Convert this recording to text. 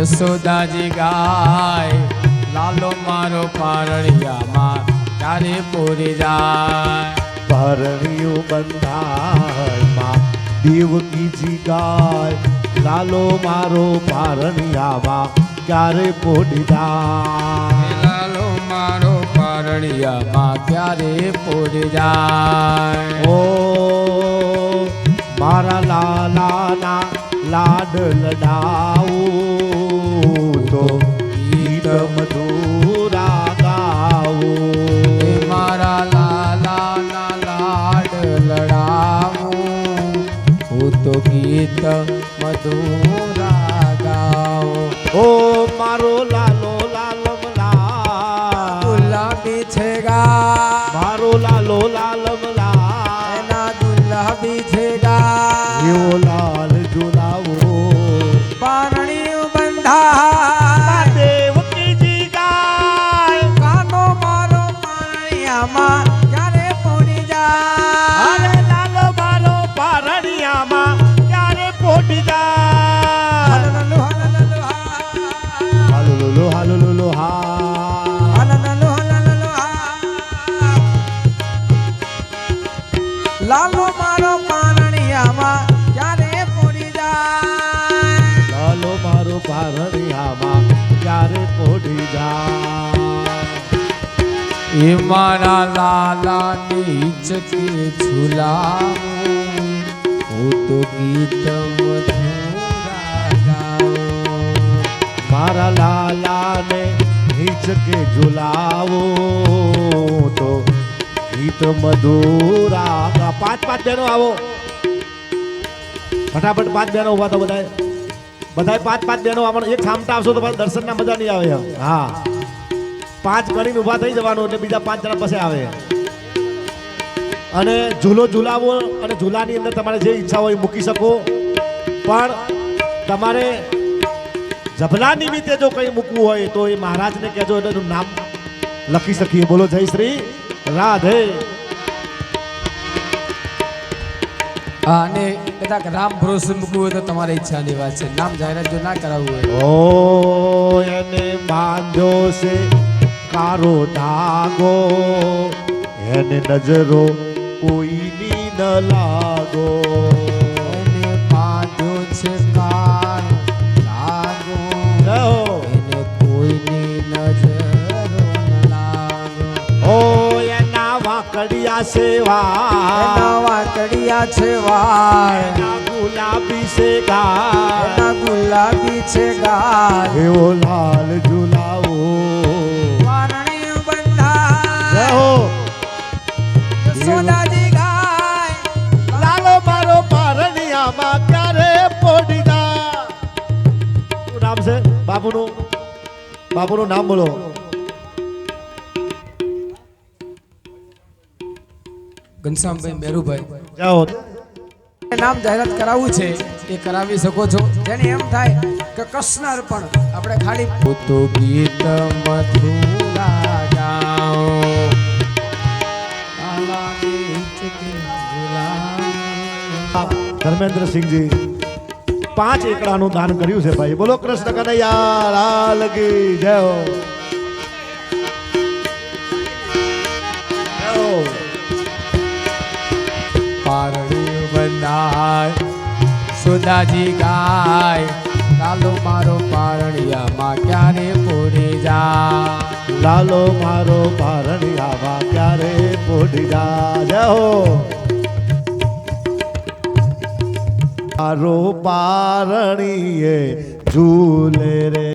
યશોદાજી ગાય લાલો મારો પારણિયામાં ક્યારે પૂરી જાય? પરણિયું બંધારમાં દેવકીજી ગાય લાલો મારો પારણિયામાં ક્યારે પોડી જાય? લાલો મારો પારણિયામાં ક્યારે પોડી જાય? ઓ મારા લાલાના લાડ લડાવું ગીત મધુરા ગાઓ ઓ મારો લાલો લાલમ લા ગુલાબી છે ગા મારો લાલો લાલમ લા એના ગુલાબી છે ગા એવો લાલો મારો પારણિયામાં ક્યારે પૂરી જાય? લાલુ મારો પારણિયામાં ક્યારે પોટી જાય? એ મારા લાલાની હિચકે ઝુલાવું હું તો ગીત મારા લાલાને હિચકે ઝુલાવો તો ગીત મધુરા પાંચ પાંચ બહેનો આવો. ફટાફટ પાંચ બહેનો ઊભા તો બધા બધા પાંચ પાંચ બહેનો આવવાનું એક સામટા આવશો તો દર્શનના મજા નહીં આવે હા. પાંચ કરીને ઊભા થઈ જવાનું એટલે બીજા પાંચ જણા પાસે આવે. અને ઝૂલો ઝૂલાવો અને ઝૂલાની અંદર તમારે જે ઈચ્છા હોય મૂકી શકો. પણ તમારે જભલા નિમિત્તે જો કંઈ મૂકવું હોય તો એ મહારાજને કહેજો એટલે નામ લખી શકીએ. બોલો, જય શ્રી રાધે. અને કદાચ રામ ભરોસે મૂકવું હોય તો તમારી ઈચ્છાની વાત છે. નામ જાહેરાત જો ના કરાવવું હોય. ઓ એને બાંધો છે કારો ધાગો એને નજરો કોઈની ન લાગો. વાકડિયા છે એના વાકડિયા છે વાળ ગુલાબી છે ગા ગુલાબી છે ગા એવો લાલ ઝુલાવો. યશોદાજી ગાય. લાલો મારો પારણિયામાં ક્યારે પોડી જા શું નામ છે? બાપુનું? બાપુનું નામ બોલો. ઘનશ્યામભાઈ મેરુભાઈ જાઓ. નામ જાહેરાત કરાવવું છે એ કરાવી શકો છો. જેને એમ થાય કે કૃષ્ણ અર્પણ આપણે ખાલી તો ગીત મધુરા ગાઓ. ધર્મેન્દ્રસિંહજી પાંચ એકડાનું દાન કર્યું છે ભાઈ. બોલો કૃષ્ણ કનૈયા લાલ કી જય પારણિયું બંધાય સુદાજી ગાય, લાલો મારો પારણિયામાં ક્યારે પૂરી જા લાલો મારો પારણિયામાં ક્યારે પૂરી જા જય હો! મારો પારણીએ ઝૂલે રે.